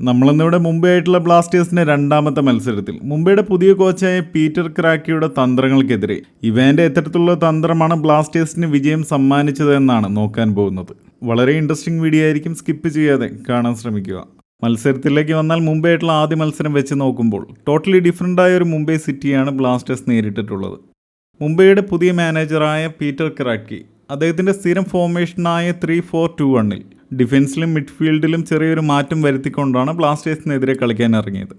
നമ്മളിന്നിവിടെ മുംബൈ ആയിട്ടുള്ള ബ്ലാസ്റ്റേഴ്സിന്റെ രണ്ടാമത്തെ മത്സരത്തിൽ. മുംബൈയുടെ പുതിയ കോച്ചായ പീറ്റർ ക്രാക്കിയുടെ തന്ത്രങ്ങൾക്കെതിരെ ഇവാന്റെ എത്തരത്തിലുള്ള തന്ത്രമാണ് ബ്ലാസ്റ്റേഴ്സിന് വിജയം സമ്മാനിച്ചത് എന്നാണ് നോക്കാൻ പോകുന്നത്. വളരെ ഇൻട്രസ്റ്റിംഗ് വീഡിയോ ആയിരിക്കും സ്കിപ്പ് ചെയ്യാതെ കാണാൻ ശ്രമിക്കുക. മത്സരത്തിലേക്ക് വന്നാൽ മുംബൈ ആയിട്ടുള്ള ആദ്യ മത്സരം വെച്ച് നോക്കുമ്പോൾ ടോട്ടലി ഡിഫറെന്റ് ആയ ഒരു മുംബൈ സിറ്റിയാണ് ബ്ലാസ്റ്റേഴ്സ് നേരിട്ടിട്ടുള്ളത്. മുംബൈയുടെ പുതിയ മാനേജറായ പീറ്റർ ക്രാക്കി അദ്ദേഹത്തിന്റെ സ്ഥിരം ഫോർമേഷനായ ത്രീ ഫോർ ടു വണ്ണിൽ ഡിഫൻസിലും മിഡ്ഫീൽഡിലും ചെറിയൊരു മാറ്റം വരുത്തിക്കൊണ്ടാണ് ബ്ലാസ്റ്റേഴ്സിനെതിരെ കളിക്കാൻ ഇറങ്ങിയത്.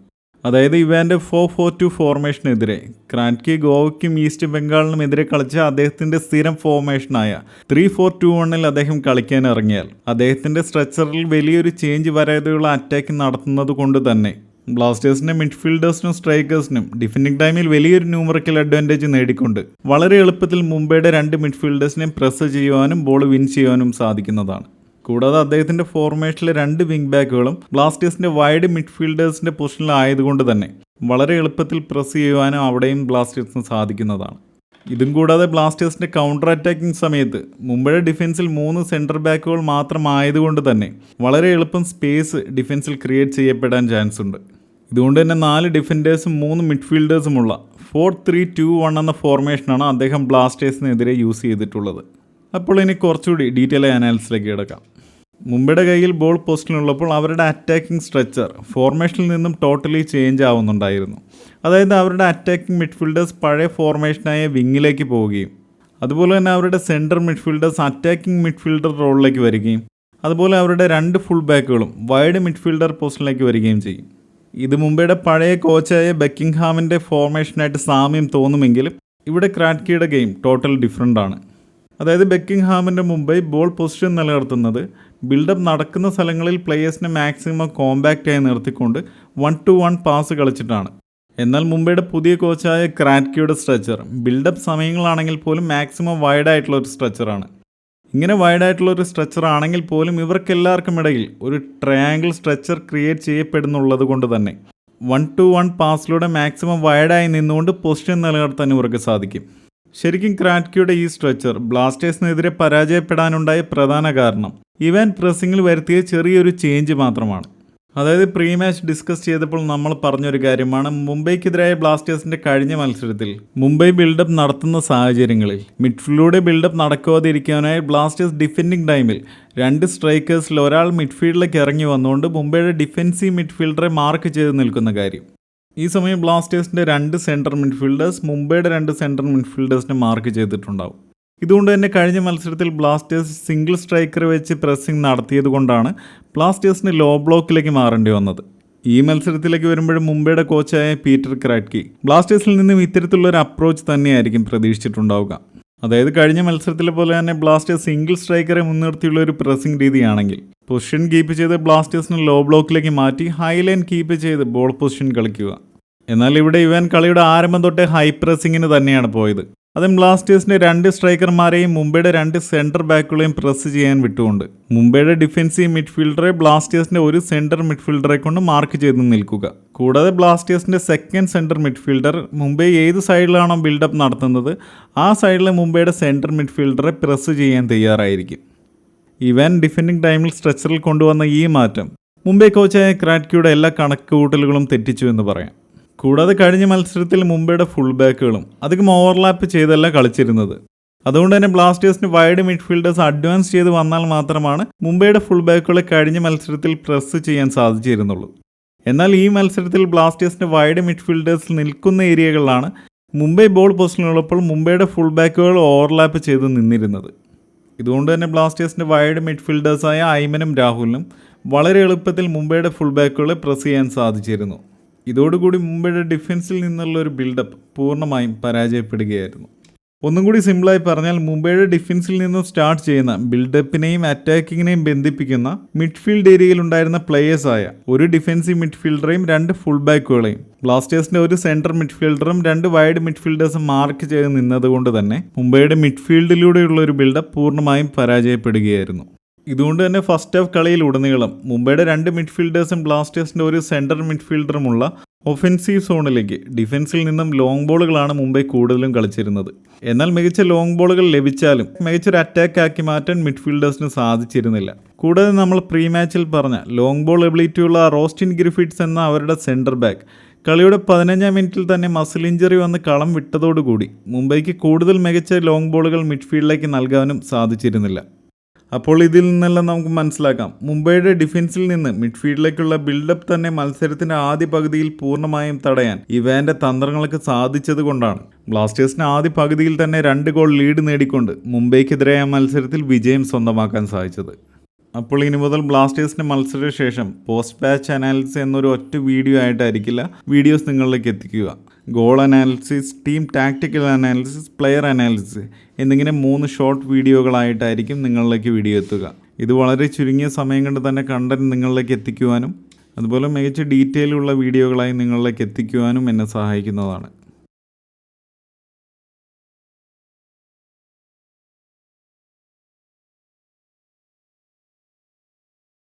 അതായത് ഇവാന്റെ ഫോർ ഫോർ ടു ഫോർമേഷനെതിരെ ക്രാൻഡ്കി ഗോവയ്ക്കും ഈസ്റ്റ് ബംഗാളിനും എതിരെ കളിച്ച അദ്ദേഹത്തിന്റെ സ്ഥിരം ഫോർമേഷനായ ത്രീ ഫോർ ടു വണ്ണിൽ അദ്ദേഹം കളിക്കാൻ ഇറങ്ങിയാൽ അദ്ദേഹത്തിന്റെ സ്ട്രക്ചറിൽ വലിയൊരു ചേഞ്ച് വരാതെയുള്ള അറ്റാക്ക് നടത്തുന്നത് കൊണ്ട് തന്നെ ബ്ലാസ്റ്റേഴ്സിന്റെ മിഡ്ഫീൽഡേഴ്സിനും സ്ട്രൈക്കേഴ്സിനും ഡിഫൻഡിംഗ് ടൈമിൽ വലിയൊരു ന്യൂമറിക്കൽ അഡ്വാന്റേജ് നേടിക്കൊണ്ട് വളരെ എളുപ്പത്തിൽ മുംബൈയുടെ രണ്ട് മിഡ്ഫീൽഡേഴ്സിനെയും പ്രസ് ചെയ്യുവാനും ബോൾ വിൻ ചെയ്യുവാനും സാധിക്കുന്നതാണ്. കൂടാതെ അദ്ദേഹത്തിന്റെ ഫോർമേഷനിലെ രണ്ട് വിങ് ബാക്കുകളും ബ്ലാസ്റ്റേഴ്സിന്റെ വൈഡ് മിഡ്ഫീൽഡേഴ്സിന്റെ പൊസിഷനിലായതുകൊണ്ട് തന്നെ വളരെ എളുപ്പത്തിൽ പ്രസ് ചെയ്യുവാനും അവിടെയും ബ്ലാസ്റ്റേഴ്സിന് സാധിക്കുന്നതാണ്. ഇതും കൂടാതെ ബ്ലാസ്റ്റേഴ്സിന്റെ കൗണ്ടർ അറ്റാക്കിംഗ് സമയത്ത് മുംബൈയുടെ ഡിഫൻസിൽ മൂന്ന് സെന്റർ ബാക്കുകൾ മാത്രമായതുകൊണ്ട് തന്നെ വളരെ എളുപ്പം സ്പേസ് ഡിഫൻസിൽ ക്രിയേറ്റ് ചെയ്യപ്പെടാൻ ചാൻസ് ഉണ്ട്. ഇതുകൊണ്ട് തന്നെ നാല് ഡിഫൻഡേഴ്സും മൂന്ന് മിഡ്ഫീൽഡേഴ്സുമുള്ള ഫോർ ത്രീ ടു വൺ എന്ന ഫോർമേഷനാണ് അദ്ദേഹം ബ്ലാസ്റ്റേഴ്സിനെതിരെ യൂസ് ചെയ്തിട്ടുള്ളത്. അപ്പോൾ ഇനി കുറച്ചുകൂടി ഡീറ്റെയിൽ അനാലിസിലേക്ക് കിടക്കാം. മുംബൈയുടെ കയ്യിൽ ബോൾ പോസ്റ്റിലുള്ളപ്പോൾ അവരുടെ അറ്റാക്കിംഗ് സ്ട്രക്ചർ ഫോർമേഷനിൽ നിന്നും ടോട്ടലി ചേഞ്ച് ആവുന്നുണ്ടായിരുന്നു. അതായത് അവരുടെ അറ്റാക്കിംഗ് മിഡ്ഫീൽഡേഴ്സ് പഴയ ഫോർമേഷനായ വിങ്ങിലേക്ക് പോവുകയും അതുപോലെ തന്നെ അവരുടെ സെന്റർ മിഡ്ഫീൽഡേഴ്സ് അറ്റാക്കിംഗ് മിഡ്ഫീൽഡർ റോളിലേക്ക് വരികയും അതുപോലെ അവരുടെ രണ്ട് ഫുൾ ബാക്കുകളും വൈഡ് മിഡ്ഫീൽഡർ പോസ്റ്റിലേക്ക് വരികയും ചെയ്യും. ഇത് മുംബൈയുടെ പഴയ കോച്ചായ ബക്കിംഗ്ഹാമിന്റെ ഫോർമേഷനായിട്ട് സാമ്യം തോന്നുമെങ്കിലും ഇവിടെ ക്രാറ്റ്കിയുടെ ഗെയിം ടോട്ടൽ ഡിഫറെന്റ് ആണ്. അതായത് ബെക്കിംഗ്ഹാമിന്റെ മുംബൈ ബോൾ പൊസിഷൻ നിലനിർത്തുന്നത്. ബിൽഡപ്പ് നടക്കുന്ന സ്ഥലങ്ങളിൽ പ്ലേയേഴ്സിനെ മാക്സിമം കോമ്പാക്റ്റായി നിർത്തിക്കൊണ്ട് വൺ ടു വൺ പാസ് കളിച്ചിട്ടാണ്. എന്നാൽ മുംബൈയുടെ പുതിയ കോച്ചായ ക്രാറ്റ്കിയുടെ സ്ട്രെച്ചർ ബിൽഡപ്പ് സമയങ്ങളാണെങ്കിൽ പോലും മാക്സിമം വൈഡായിട്ടുള്ള ഒരു സ്ട്രെച്ചറാണ് ഇങ്ങനെ വൈഡായിട്ടുള്ള ഒരു സ്ട്രെച്ചർ ആണെങ്കിൽ പോലും ഇവർക്കെല്ലാവർക്കും ഇടയിൽ ഒരു ട്രയാങ്കിൾ സ്ട്രെച്ചർ ക്രിയേറ്റ് ചെയ്യപ്പെടുന്നുള്ളത് കൊണ്ട് തന്നെ വൺ ടു വൺ പാസിലൂടെ മാക്സിമം വൈഡായി നിന്നുകൊണ്ട് പൊസിഷൻ നിലനിർത്താൻ ഇവർക്ക് സാധിക്കും. ശരിക്കും ക്രാറ്റ്കിയുടെ ഈ സ്ട്രെച്ചർ ബ്ലാസ്റ്റേഴ്സിനെതിരെ പരാജയപ്പെടാനുണ്ടായ പ്രധാന കാരണം. ഇവൻ പ്രസിംഗിൽ വരുത്തിയ ചെറിയൊരു ചേഞ്ച് മാത്രമാണ്. അതായത് പ്രീ മാച്ച് ഡിസ്കസ് ചെയ്തപ്പോൾ നമ്മൾ പറഞ്ഞൊരു കാര്യമാണ് മുംബൈക്കെതിരായ ബ്ലാസ്റ്റേഴ്സിന്റെ കഴിഞ്ഞ മത്സരത്തിൽ മുംബൈ ബിൽഡപ്പ് നടത്തുന്ന സാഹചര്യങ്ങളിൽ മിഡ്ഫീൽഡിലൂടെ ബിൽഡപ്പ് നടക്കാതിരിക്കാനായി ബ്ലാസ്റ്റേഴ്സ് ഡിഫെൻഡിംഗ് ടൈമിൽ രണ്ട് സ്ട്രൈക്കേഴ്സിൽ ഒരാൾ മിഡ്ഫീൽഡിലേക്ക് ഇറങ്ങി വന്നുകൊണ്ട് മുംബൈയുടെ ഡിഫെൻസീവ് മിഡ്ഫീൽഡറെ മാർക്ക് ചെയ്ത് നിൽക്കുന്ന കാര്യം. ഈ സമയം ബ്ലാസ്റ്റേഴ്സിന്റെ രണ്ട് സെന്റർ മിഡ്ഫീൽഡേഴ്സ് മുംബൈയുടെ രണ്ട് സെന്റർ മിഡ്ഫീൽഡേഴ്സിനെ മാർക്ക് ചെയ്തിട്ടുണ്ടാവും. ഇതുകൊണ്ട് തന്നെ കഴിഞ്ഞ മത്സരത്തിൽ ബ്ലാസ്റ്റേഴ്സ് സിംഗിൾ സ്ട്രൈക്കർ വെച്ച് പ്രസ്സിംഗ് നടത്തിയത് കൊണ്ടാണ് ബ്ലാസ്റ്റേഴ്സിന് ലോ ബ്ലോക്കിലേക്ക് മാറേണ്ടി വന്നത്. ഈ മത്സരത്തിലേക്ക് വരുമ്പോഴും മുംബൈയുടെ കോച്ചായ പീറ്റർ ക്രാറ്റ്കി ബ്ലാസ്റ്റേഴ്സിൽ നിന്നും ഇത്തരത്തിലുള്ള ഒരു അപ്രോച്ച് തന്നെയായിരിക്കും പ്രതീക്ഷിച്ചിട്ടുണ്ടാവുക. അതായത് കഴിഞ്ഞ മത്സരത്തിലെ പോലെ തന്നെ ബ്ലാസ്റ്റേഴ്സ് സിംഗിൾ സ്ട്രൈക്കറെ മുൻനിർത്തിയുള്ള ഒരു പ്രസ്സിംഗ് രീതിയാണെങ്കിൽ പൊസിഷൻ കീപ്പ് ചെയ്ത് ബ്ലാസ്റ്റേഴ്സിന് ലോ ബ്ലോക്കിലേക്ക് മാറ്റി ഹൈ ലൈൻ കീപ്പ് ചെയ്ത് ബോൾ പൊസിഷൻ കളിക്കുക. എന്നാൽ ഇവിടെ ഇവൻ കളിയുടെ ആരംഭം തൊട്ട് ഹൈ പ്രസിംഗിന് തന്നെയാണ് പോയത്. അതും ബ്ലാസ്റ്റേഴ്സിന്റെ രണ്ട് സ്ട്രൈക്കർമാരെയും മുംബൈയുടെ രണ്ട് സെന്റർ ബാക്കുകളെയും പ്രസ് ചെയ്യാൻ വിട്ടുകൊണ്ട്. മുംബൈയുടെ ഡിഫൻസീവ് മിഡ്ഫീൽഡറെ ബ്ലാസ്റ്റേഴ്സിന്റെ ഒരു സെന്റർ മിഡ്ഫീൽഡറെ കൊണ്ട് മാർക്ക് ചെയ്ത് നിൽക്കുക. കൂടാതെ ബ്ലാസ്റ്റേഴ്സിന്റെ സെക്കൻഡ് സെന്റർ മിഡ്ഫീൽഡർ മുംബൈ ഏത് സൈഡിലാണോ ബിൽഡപ്പ് നടത്തുന്നത് ആ സൈഡിലെ മുംബൈയുടെ സെന്റർ മിഡ്ഫീൽഡറെ പ്രസ് ചെയ്യാൻ തയ്യാറായിരിക്കും. ഇവൻ ഡിഫെൻഡിംഗ് ടൈമിൽ സ്ട്രെച്ചറിൽ കൊണ്ടുവന്ന ഈ മാറ്റം മുംബൈ കോച്ചായ ക്രാറ്റ്കിയുടെ എല്ലാ കണക്കുകൂട്ടലുകളും തെറ്റിച്ചു എന്ന് പറയാം. കൂടാതെ കഴിഞ്ഞ മത്സരത്തിൽ മുംബൈയുടെ ഫുൾ ബാക്കുകളും അധികം ഓവർലാപ്പ് ചെയ്തല്ല കളിച്ചിരുന്നത്. അതുകൊണ്ട് തന്നെ ബ്ലാസ്റ്റേഴ്സിന് വൈഡ് മിഡ്ഫീൽഡേഴ്സ് അഡ്വാൻസ് ചെയ്ത് വന്നാൽ മാത്രമാണ് മുംബൈയുടെ ഫുൾ ബാക്കുകളെ കഴിഞ്ഞ മത്സരത്തിൽ പ്രസ് ചെയ്യാൻ സാധിച്ചിരുന്നുള്ളൂ. എന്നാൽ ഈ മത്സരത്തിൽ ബ്ലാസ്റ്റേഴ്സിന്റെ വൈഡ് മിഡ്ഫീൽഡേഴ്സ് നിൽക്കുന്ന ഏരിയകളിലാണ് മുംബൈ ബോൾ പൊസിഷനിലുള്ളപ്പോൾ മുംബൈയുടെ ഫുൾ ബാക്കുകൾ ഓവർലാപ്പ് ചെയ്ത് നിന്നിരുന്നത്. ഇതുകൊണ്ട് തന്നെ ബ്ലാസ്റ്റേഴ്സിന്റെ വൈഡ് മിഡ്ഫീൽഡേഴ്സായ ഐമനും രാഹുലിനും വളരെ എളുപ്പത്തിൽ മുംബൈയുടെ ഫുൾ ബാക്കുകളെ പ്രസ് ചെയ്യാൻ സാധിച്ചിരുന്നു. ഇതോടുകൂടി മുംബൈയുടെ ഡിഫൻസിൽ നിന്നുള്ള ഒരു ബിൽഡപ്പ് പൂർണമായും പരാജയപ്പെടുകയായിരുന്നു. ഒന്നും കൂടി സിമ്പിളായി പറഞ്ഞാൽ മുംബൈയുടെ ഡിഫൻസിൽ നിന്നും സ്റ്റാർട്ട് ചെയ്യുന്ന ബിൽഡപ്പിനെയും അറ്റാക്കിങ്ങിനെയും ബന്ധിപ്പിക്കുന്ന മിഡ്ഫീൽഡ് ഏരിയയിൽ ഉണ്ടായിരുന്ന പ്ലേയേഴ്സായ ഒരു ഡിഫൻസീവ് മിഡ്ഫീൽഡറെയും രണ്ട് ഫുൾ ബാക്കുകളെയും ബ്ലാസ്റ്റേഴ്സിന്റെ ഒരു സെൻട്രൽ മിഡ്ഫീൽഡറും രണ്ട് വൈഡ് മിഡ്ഫീൽഡേഴ്സും മാർക്ക് ചെയ്ത് നിന്നതുകൊണ്ട് തന്നെ മുംബൈയുടെ മിഡ്ഫീൽഡിലൂടെയുള്ള ഒരു ബിൽഡപ്പ് പൂർണമായും പരാജയപ്പെടുകയായിരുന്നു. ഇതുകൊണ്ട് തന്നെ ഫസ്റ്റ് ഹാഫ് കളിയിൽ ഉടനീളം മുംബൈയുടെ രണ്ട് മിഡ്ഫീൽഡേഴ്സും ബ്ലാസ്റ്റേഴ്സിന്റെ ഒരു സെന്റർ മിഡ്ഫീൽഡറുമുള്ള ഒഫൻസീവ് സോണിലേക്ക് ഡിഫൻസിൽ നിന്നും ലോങ് ബോളുകളാണ് മുംബൈ കൂടുതലും കളിച്ചിരുന്നത്. എന്നാൽ മികച്ച ലോങ് ബോളുകൾ ലഭിച്ചാലും മികച്ചൊരു അറ്റാക്ക് ആക്കി മാറ്റാൻ മിഡ്ഫീൽഡേഴ്സിന് സാധിച്ചിരുന്നില്ല. കൂടാതെ നമ്മൾ പ്രീ മാച്ചിൽ പറഞ്ഞ ലോങ് ബോൾ എബിലിറ്റിയുള്ള റോസ്റ്റിൻ ഗ്രിഫിറ്റ്സ് എന്ന അവരുടെ സെന്റർ ബാക്ക് കളിയുടെ പതിനഞ്ചാം മിനിറ്റിൽ തന്നെ മസിൽ ഇഞ്ചറി വന്ന് കളം വിട്ടതോടുകൂടി മുംബൈക്ക് കൂടുതൽ മികച്ച ലോങ് ബോളുകൾ മിഡ്ഫീൽഡിലേക്ക് നൽകാനും സാധിച്ചിരുന്നില്ല. അപ്പോൾ ഇതിൽ നിന്നെല്ലാം നമുക്ക് മനസ്സിലാക്കാം. മുംബൈയുടെ ഡിഫൻസിൽ നിന്ന് മിഡ്ഫീൽഡിലേക്കുള്ള ബിൽഡപ്പ് തന്നെ മത്സരത്തിന്റെ ആദ്യ പകുതിയിൽ പൂർണമായും തടയാൻ ഇവാന്റെ തന്ത്രങ്ങൾക്ക് സാധിച്ചത് കൊണ്ടാണ്. ബ്ലാസ്റ്റേഴ്സിന് ആദ്യ പകുതിയിൽ തന്നെ രണ്ട് ഗോൾ ലീഡ് നേടിക്കൊണ്ട് മുംബൈക്കെതിരായ മത്സരത്തിൽ വിജയം സ്വന്തമാക്കാൻ സാധിച്ചത്. അപ്പോൾ ഇനി മുതൽ ബ്ലാസ്റ്റേഴ്സിന്റെ മത്സരശേഷം പോസ്റ്റ് ബാച്ച് അനാലിസിസ് എന്നൊരു ഒറ്റ വീഡിയോ ആയിട്ടായിരിക്കില്ല. വീഡിയോസ് നിങ്ങളിലേക്ക് എത്തിക്കുക. Goal analysis team tactical analysis player analysis എന്നിങ്ങനെ മൂന്ന് ഷോർട്ട് വീഡിയോകളായിട്ടായിരിക്കും നിങ്ങളിലേക്ക് വീഡിയോ എത്തുക. ഇത് വളരെ ചുരുങ്ങിയ സമയം കൊണ്ട് തന്നെ കണ്ടന്റ് നിങ്ങളിലേക്ക് എത്തിക്കുവാനും അതുപോലെ മികച്ച ഡീറ്റെയിൽ ഉള്ള വീഡിയോകളായി നിങ്ങളിലേക്ക് എത്തിക്കുവാനും എന്നെ സഹായിക്കുന്നതാണ്.